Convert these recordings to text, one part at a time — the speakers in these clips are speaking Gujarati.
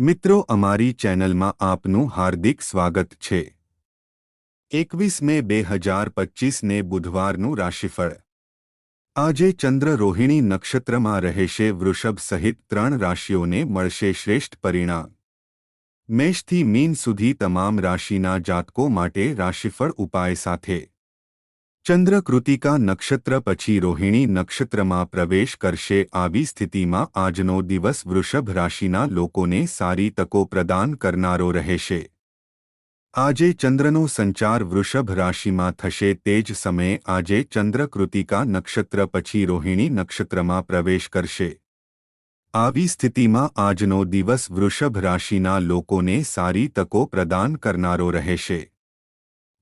મિત્રો, અમારી ચેનલમાં આપનું હાર્દિક સ્વાગત છે. એકવીસ મે બે હજાર પચીસને બુધવારનું રાશિફળ. આજે ચંદ્ર રોહિણી નક્ષત્રમાં રહેશે, વૃષભ સહિત ત્રણ રાશિઓને મળશે શ્રેષ્ઠ પરિણામ. મેષથી મીન સુધી તમામ રાશિના જાતકો માટે રાશિફળ ઉપાય સાથે. ચંદ્ર કૃતિકા નક્ષત્ર પછી રોહિણી નક્ષત્રમાં પ્રવેશ કરશે. આવી સ્થિતિમાં આજનો દિવસ વૃષભ રાશિના લોકોને સારી તકો પ્રદાન કરનારો રહેશે. આજે ચંદ્રનો સંચાર વૃષભ રાશિમાં થશે. તે જ સમયે આજે ચંદ્ર કૃતિકા નક્ષત્ર પછી રોહિણી નક્ષત્રમાં પ્રવેશ કરશે. આવી સ્થિતિમાં આજનો દિવસ વૃષભ રાશિના લોકોને સારી તકો પ્રદાન કરનારો રહેશે.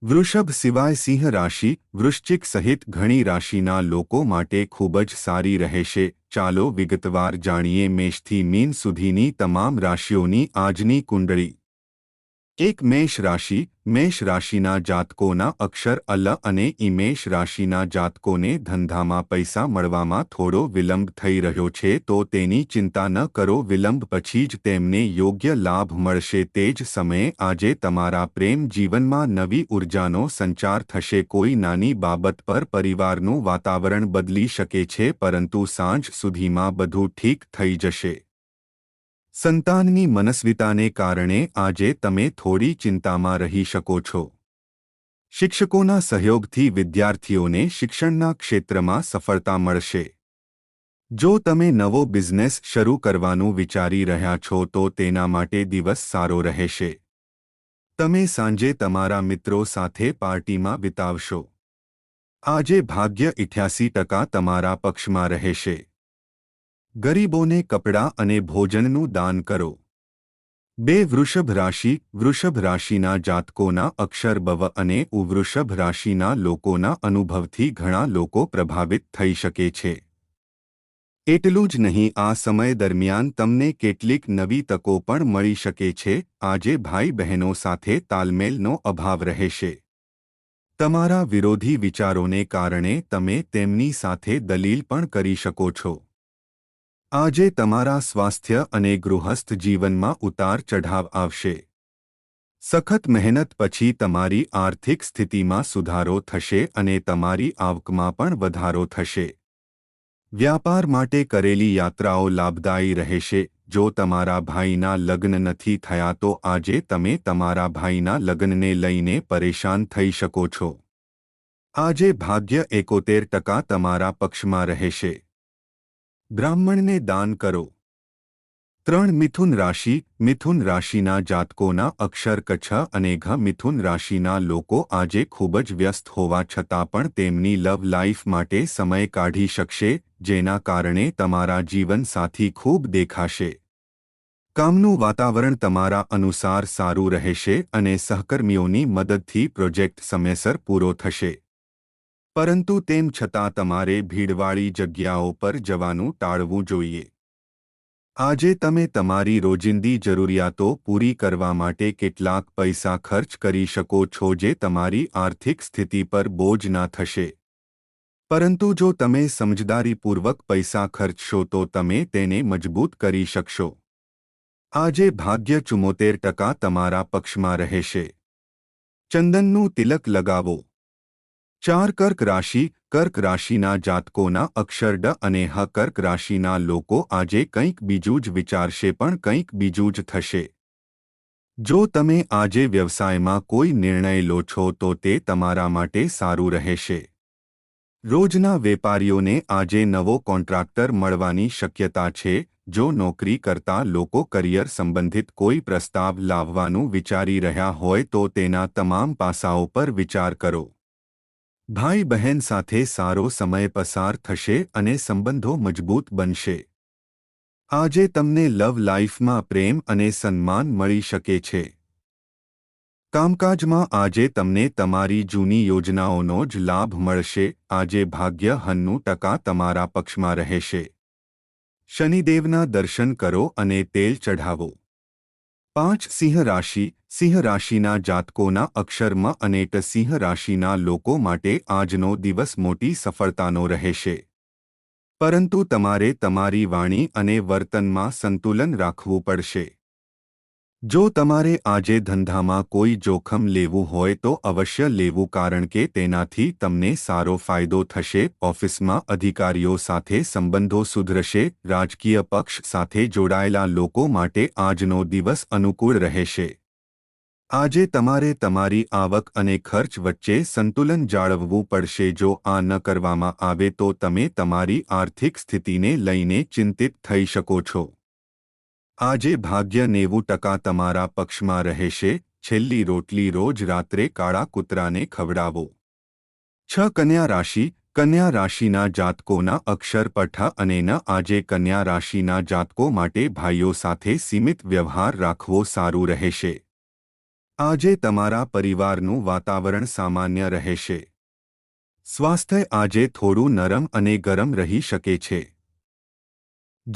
વૃષભ સિવાય સિંહ રાશિ, વૃશ્ચિક સહિત ઘણી રાશિના લોકો માટે ખૂબ જ સારી રહેશે. ચાલો વિગતવાર જાણીએ મેષથી મીન સુધીની તમામ રાશિઓની આજની કુંડળી. એક મેષ રાશિ, મેષ રાશિના જાતકોના અક્ષર અલ અને ઇમેષ રાશિના જાતકોને ધંધામાં પૈસા મળવામાં થોડો વિલંબ થઈ રહ્યો છે તો તેની ચિંતા ન કરો, વિલંબ પછી જ તેમને યોગ્ય લાભ મળશે. તે જ સમયે આજે તમારા પ્રેમ જીવનમાં નવી ઉર્જાનો સંચાર થશે. કોઈ નાની બાબત પર પરિવારનું વાતાવરણ બદલી શકે છે, પરંતુ સાંજ સુધીમાં બધું ઠીક થઈ જશે. સંતાનની મનસ્વિતાને કારણે આજે તમે થોડી ચિંતામાં રહી શકો છો. શિક્ષકોના સહયોગથી વિદ્યાર્થીઓને શિક્ષણના ક્ષેત્રમાં સફળતા મળશે. જો તમે નવો બિઝનેસ શરૂ કરવાનું વિચારી રહ્યા છો તો તેના માટે દિવસ સારો રહેશે. તમે સાંજે તમારા મિત્રો સાથે પાર્ટીમાં વિતાવશો. આજે ભાગ્ય ઇઠ્યાસી ટકા તમારા પક્ષમાં રહેશે. ગરીબોને કપડાં અને ભોજનનું દાન કરો. બે વૃષભ રાશિ, વૃષભ રાશિના જાતકોના અક્ષર બવ અને ઉવૃષભ રાશિના લોકોના અનુભવથી ઘણા લોકો પ્રભાવિત થઈ શકે છે. એટલું જ નહીં, આ સમય દરમિયાન તમને કેટલીક નવી તકો પણ મળી શકે છે. આજે ભાઈ બહેનો સાથે તાલમેલનો અભાવ રહેશે. તમારા વિરોધી વિચારોને કારણે તમે તેમની સાથે દલીલ પણ કરી શકો છો. આજે તમારા સ્વાસ્થ્ય અને ગૃહસ્થ જીવનમાં ઉતાર ચઢાવ આવશે. સખત મહેનત પછી તમારી આર્થિક સ્થિતિમાં સુધારો થશે અને તમારી આવકમાં પણ વધારો થશે. વ્યાપાર માટે કરેલી યાત્રાઓ લાભદાયી રહેશે. જો તમારા ભાઈના લગ્ન નથી થયા તો આજે તમે તમારા ભાઈના લગ્નને લઈને પરેશાન થઈ શકો છો. આજે ભાગ્ય એકોતેર ટકા તમારા પક્ષમાં રહેશે. બ્રાહ્મણને દાન કરો. ત્રણ મિથુન રાશિ, મિથુન રાશિના જાતકોના અક્ષર કચ્છ અને ઘ મિથુન રાશિના લોકો આજે ખૂબ જ વ્યસ્ત હોવા છતાં પણ તેમની લવ લાઈફ માટે સમય કાઢી શકશે, જેના કારણે તમારા જીવનસાથી ખૂબ દેખાશે. કામનું વાતાવરણ તમારા અનુસાર સારું રહેશે અને સહકર્મીઓની મદદથી પ્રોજેક્ટ સમયસર પૂરો થશે. પરંતુ તેમ છતાં તમારે ભીડવાળી જગ્યાઓ પર જવાનું ટાળવું જોઈએ. આજે તમે તમારી રોજિંદી જરૂરિયાતો પૂરી કરવા માટે કેટલાક પૈસા ખર્ચ કરી શકો છો જે તમારી આર્થિક સ્થિતિ પર બોજ ના થશે. પરંતુ જો તમે સમજદારીપૂર્વક પૈસા ખર્ચશો તો તમે તેને મજબૂત કરી શકશો. આજે ભાગ્ય ચુમ્મોતેર ટકા તમારા પક્ષમાં રહેશે. ચંદનનું તિલક લગાવો. ચાર કર્ક રાશિ, કર્ક રાશિના જાતકોના અક્ષર ડ અને હ કર્ક રાશિના લોકો આજે કંઈક બીજું જ વિચારશે પણ કંઈક બીજું જ થશે. જો તમે આજે વ્યવસાયમાં કોઈ નિર્ણય લો છો તો તે તમારા માટે સારું રહેશે. રોજના વેપારીઓને આજે નવો કોન્ટ્રાક્ટર મળવાની શક્યતા છે, જો નોકરી કરતા લોકો કરિયર સંબંધિત કોઈ પ્રસ્તાવ લાવવાનું વિચારી રહ્યા હોય તો તેના તમામ પાસાઓ પર વિચાર કરો. ભાઈ બહેન સાથે સારો સમય પસાર થશે અને સંબંધો મજબૂત બનશે. આજે તમને લવ લાઇફમાં પ્રેમ અને સન્માન મળી શકે છે. કામકાજમાં આજે તમને તમારી જૂની યોજનાઓનો જ લાભ મળશે. આજે ભાગ્ય હન્નું ટકા તમારા પક્ષમાં રહેશે. શનિદેવના દર્શન કરો અને તેલ ચઢાવો. પાંચ સિંહ રાશિ, સિંહ રાશિના જાતકોના અક્ષરમાં અને સિંહ રાશિના લોકો માટે આજનો દિવસ મોટી સફળતાનો રહેશે. પરંતુ તમારે તમારી વાણી અને વર્તનમાં સંતુલન રાખવું પડશે. જો તમારે આજે ધંધામાં કોઈ જોખમ લેવું હોય તો અવશ્ય લેવું કારણ કે તેનાથી તમને સારો ફાયદો થશે. ઓફિસમાં અધિકારીઓ સાથે સંબંધો સુધરશે. રાજકીય પક્ષ સાથે જોડાયેલા લોકો માટે આજનો દિવસ અનુકૂળ રહેશે. આજે તમારે તમારી આવક અને ખર્ચ વચ્ચે સંતુલન જાળવવું પડશે. જો આ ન કરવામાં આવે તો તમે તમારી આર્થિક સ્થિતિને લઈને ચિંતિત થઈ શકો છો. આજે ભાગ્ય નેવું ટકા તમારા પક્ષમાં રહેશે, છેલ્લી રોટલી રોજ રાત્રે કાળા કૂતરાને ખવડાવો. છ કન્યા રાશિ, કન્યા રાશિના જાતકોના અક્ષર પઠ અને ન આજે કન્યા રાશિના જાતકો માટે ભાઈઓ સાથે સીમિત વ્યવહાર રાખવો સારું રહેશે. આજે તમારા પરિવારનું વાતાવરણ સામાન્ય રહેશે. સ્વાસ્થ્ય આજે થોડું નરમ અને ગરમ રહી શકે છે.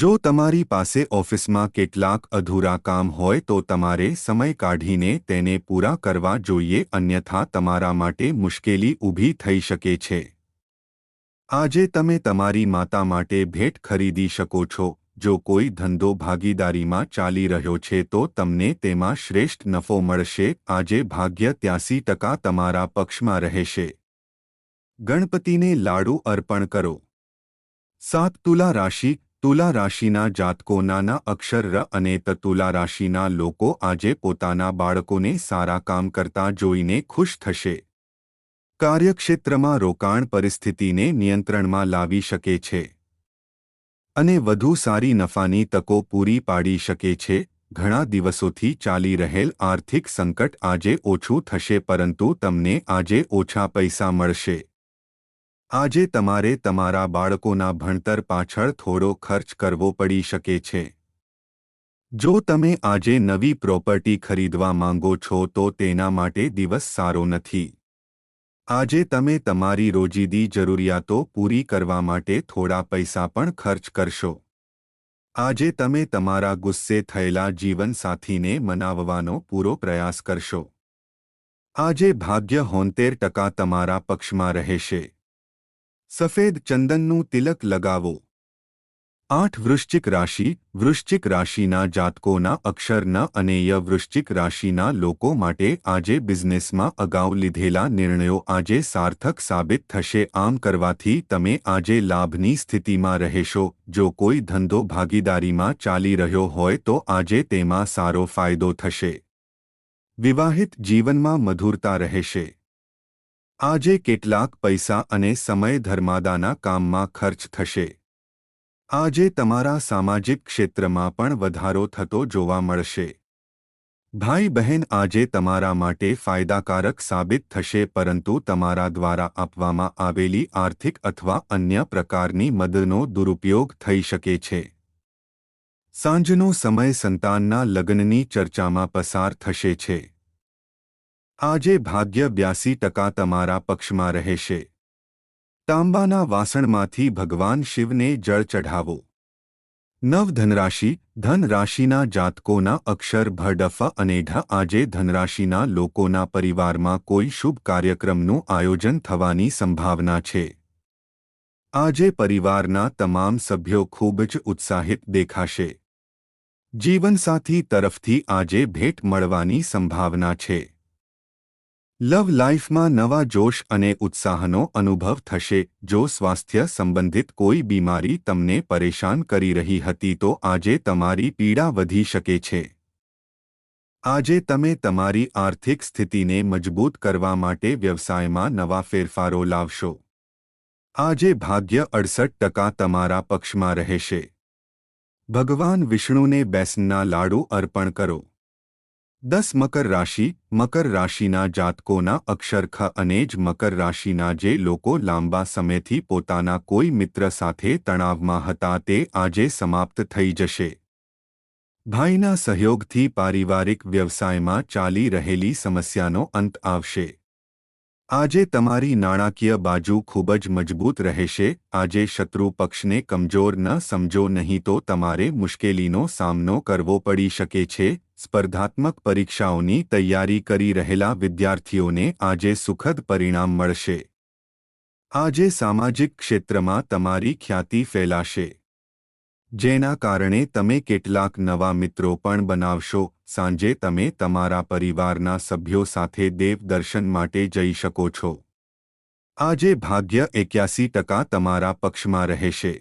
જો તમારી પાસે ઓફિસમાં કેટલાક અધૂરા કામ હોય તો તમારે સમય કાઢીને તેને પૂરા કરવા જોઈએ અન્યથા તમારા માટે મુશ્કેલી ઊભી થઈ શકે છે. આજે તમે તમારી માતા માટે ભેટ ખરીદી શકો છો. જો કોઈ ધંધો ભાગીદારીમાં ચાલી રહ્યો છે તો તમને તેમાં શ્રેષ્ઠ નફો મળશે. આજે ભાગ્ય ત્યાસી ટકા તમારા પક્ષમાં રહેશે. ગણપતિને લાડુ અર્પણ કરો. સાત તુલા રાશિ તુલા રાશિના જાતકો નાના અક્ષર ર અને ત તુલા રાશિના લોકો આજે પોતાના બાળકોને સારા કામ કરતા જોઈને ખુશ થશે. કાર્યક્ષેત્રમાં રોકાણ પરિસ્થિતિને નિયંત્રણમાં લાવી શકે છે. અને વધુ સારી નફાની તકો પૂરી પાડી શકે છે. ઘણા દિવસોથી ચાલી રહેલ આર્થિક સંકટ આજે ઓછું થશે પરંતુ તમને આજે ઓછા પૈસા મળશે. આજે તમારે તમારા બાળકોના ભણતર પાછળ થોડો ખર્ચ કરવો પડી શકે છે. જો તમે આજે નવી પ્રોપર્ટી ખરીદવા માંગો છો તો તેના માટે દિવસ સારો નથી. આજે તમે તમારી રોજીદી જરૂરિયાતો પૂરી કરવા માટે થોડા પૈસા પણ ખર્ચ કરશો. આજે તમે તમારા ગુસ્સે થયેલા જીવનસાથીને મનાવવાનો પૂરો પ્રયાસ કરશો. આજે ભાગ્ય હોંતેર ટકા તમારા પક્ષમાં રહેશે. સફેદ ચંદનનું તિલક લગાવો. આઠ વૃશ્ચિક રાશિ, વૃશ્ચિક રાશિના જાતકોના અક્ષર ન અને ય વૃશ્ચિક રાશિના લોકો માટે આજે બિઝનેસમાં અગાઉ લીધેલા નિર્ણયો આજે સાર્થક સાબિત થશે. આમ કરવાથી તમે આજે લાભની સ્થિતિમાં રહેશો. જો કોઈ ધંધો ભાગીદારીમાં ચાલી રહ્યો હોય તો આજે તેમાં સારો ફાયદો થશે. વિવાહિત જીવનમાં મધુરતા રહેશે. આજે કેટલાક પૈસા અને સમય ધર્માદાના કામમાં ખર્ચ થશે. આજે તમારા સામાજિક ક્ષેત્રમાં પણ વધારો થતો જોવા મળશે. ભાઈ બહેન આજે તમારા માટે ફાયદાકારક સાબિત થશે પરંતુ તમારા દ્વારા આપવામાં આવેલી આર્થિક અથવા અન્ય પ્રકારની મદદનો દુરુપયોગ થઈ શકે છે. સાંજનો સમય સંતાનના લગ્નની ચર્ચામાં પસાર થશે છે. આજે ભાગ્ય બ્યાસી ટકા તમારા પક્ષમાં રહેશે. તાંબાના વાસણમાંથી ભગવાન શિવને જળ ચઢાવો. નવ ધનરાશિ, ધનરાશિના જાતકોના અક્ષર ભડફ અને ઢ આજે ધનરાશિના લોકોના પરિવારમાં કોઈ શુભ કાર્યક્રમનું આયોજન થવાની સંભાવના છે. આજે પરિવારના તમામ સભ્યો ખૂબ જ ઉત્સાહિત દેખાશે. જીવનસાથી તરફથી આજે ભેટ મળવાની સંભાવના છે. લવ લાઈફમાં નવા જોશ અને ઉત્સાહનો અનુભવ થશે. જો સ્વાસ્થ્ય સંબંધિત કોઈ બીમારી તમને પરેશાન કરી રહી હતી તો આજે તમારી પીડા વધી શકે છે. આજે તમે તમારી આર્થિક સ્થિતિને મજબૂત કરવા માટે વ્યવસાયમાં નવા ફેરફારો લાવશો. આજે ભાગ્ય અડસઠ ટકા તમારા પક્ષમાં રહેશે. ભગવાન વિષ્ણુને બેસનના લાડુ અર્પણ કરો. દસ મકર રાશિ, મકર રાશિના જાતકોના અક્ષર ખ અને જ મકર રાશિના જે લોકો લાંબા સમયથી પોતાના કોઈ મિત્ર સાથે તણાવમાં હતા તે આજે સમાપ્ત થઈ જશે. ભાઈના સહયોગથી પારિવારિક વ્યવસાયમાં ચાલી રહેલી સમસ્યાનો અંત આવશે. આજે તમારી નાણાકીય બાજુ ખૂબ જ મજબૂત રહેશે, આજે શત્રુ પક્ષને કમજોર ન સમજો નહીં તો તમારે મુશ્કેલીનો સામનો કરવો પડી શકે છે સ્પર્ધાત્મક પરીક્ષાઓની તૈયારી કરી રહેલા વિદ્યાર્થીઓને આજે સુખદ પરિણામ મળશે. આજે સામાજિક ક્ષેત્રમાં તમારી ખ્યાતિ ફેલાશે. જેના કારણે તમે કેટલાક નવા મિત્રો પણ બનાવશો. સાંજે તમે તમારા પરિવારના સભ્યો સાથે દેવ દર્શન માટે જઈ શકો છો. આજે ભાગ્ય એક્યાસી ટકા તમારા પક્ષમાં રહેશે.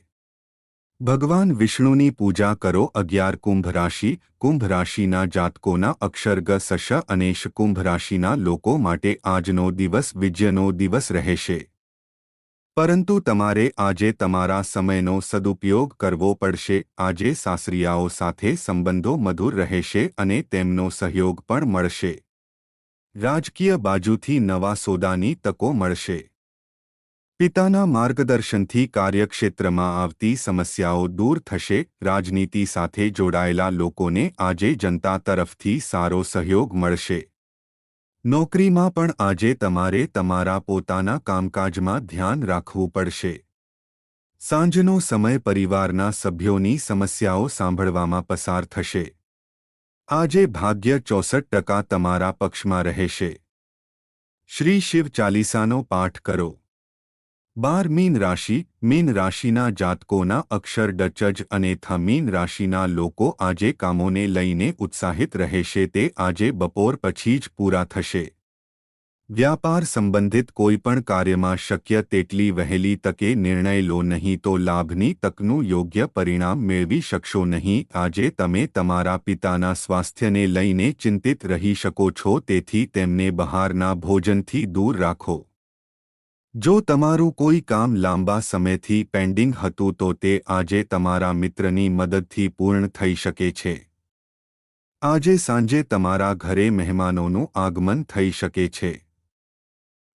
ભગવાન વિષ્ણુની પૂજા કરો અગિયાર કુંભ રાશિ. કુંભ રાશિના જાતકોના અક્ષર ગ સશ અનેશ કુંભ રાશિના લોકો માટે આજનો દિવસ વિજયનો દિવસ રહેશે. પરંતુ તમારે આજે તમારા સમયનો સદુપયોગ કરવો પડશે. આજે સાસરિયાઓ સાથે સંબંધો મધુર રહેશે અને તેમનો સહયોગ પણ મળશે. રાજકીય બાજુથી નવા સોદાની તકો મળશે. પિતાના માર્ગદર્શનથી કાર્યક્ષેત્રમાં આવતી સમસ્યાઓ દૂર થશે. રાજનીતિ સાથે જોડાયેલા લોકોને આજે જનતા તરફથી સારો સહયોગ મળશે. નોકરીમાં પણ આજે તમારે તમારા પોતાના કામકાજમાં ધ્યાન રાખવું પડશે. સાંજનો સમય પરિવારના સભ્યોની સમસ્યાઓ સાંભળવામાં પસાર થશે. આજે ભાગ્ય ચોસઠ ટકા તમારા પક્ષમાં રહેશે. શ્રી શિવ ચાલીસાનો પાઠ કરો. બાર મીન રાશિ, મીન રાશિના જાતકોના અક્ષર ડચજ અને થ મીન રાશિના લોકો આજે કામોને લઈને ઉત્સાહિત રહેશે તે આજે બપોર પછી જ પૂરા થશે. વ્યાપાર સંબંધિત કોઈપણ કાર્યમાં શક્ય તેટલી વહેલી તકે નિર્ણય લો નહીં તો લાભની તકનું યોગ્ય પરિણામ મેળવી શકશો નહીં. આજે તમે તમારા પિતાના સ્વાસ્થ્યને લઈને ચિંતિત રહી શકો છો, તેથી તેમને બહારના ભોજનથી દૂર રાખો. જો તમારું કોઈ કામ લાંબા સમયથી પેન્ડિંગ હતું તો તે આજે તમારા મિત્રની મદદથી પૂર્ણ થઈ શકે છે. આજે સાંજે તમારા ઘરે મહેમાનોનું આગમન થઈ શકે છે.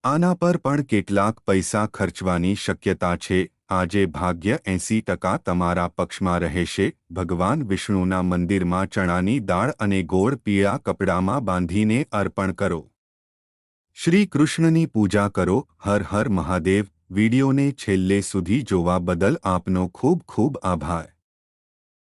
આના પર પણ કેટલાક પૈસા ખર્ચવાની શક્યતા છે. આજે ભાગ્ય એંસી ટકા તમારા પક્ષમાં રહેશે. ભગવાન વિષ્ણુના મંદિરમાં ચણાની દાળ અને ગોળ પીળા કપડામાં બાંધીને અર્પણ કરો. શ્રી કૃષ્ણની પૂજા કરો, હર હર મહાદેવ, વિડીયોને છેલ્લે સુધી જોવા બદલ આપનો ખૂબ ખૂબ આભાર.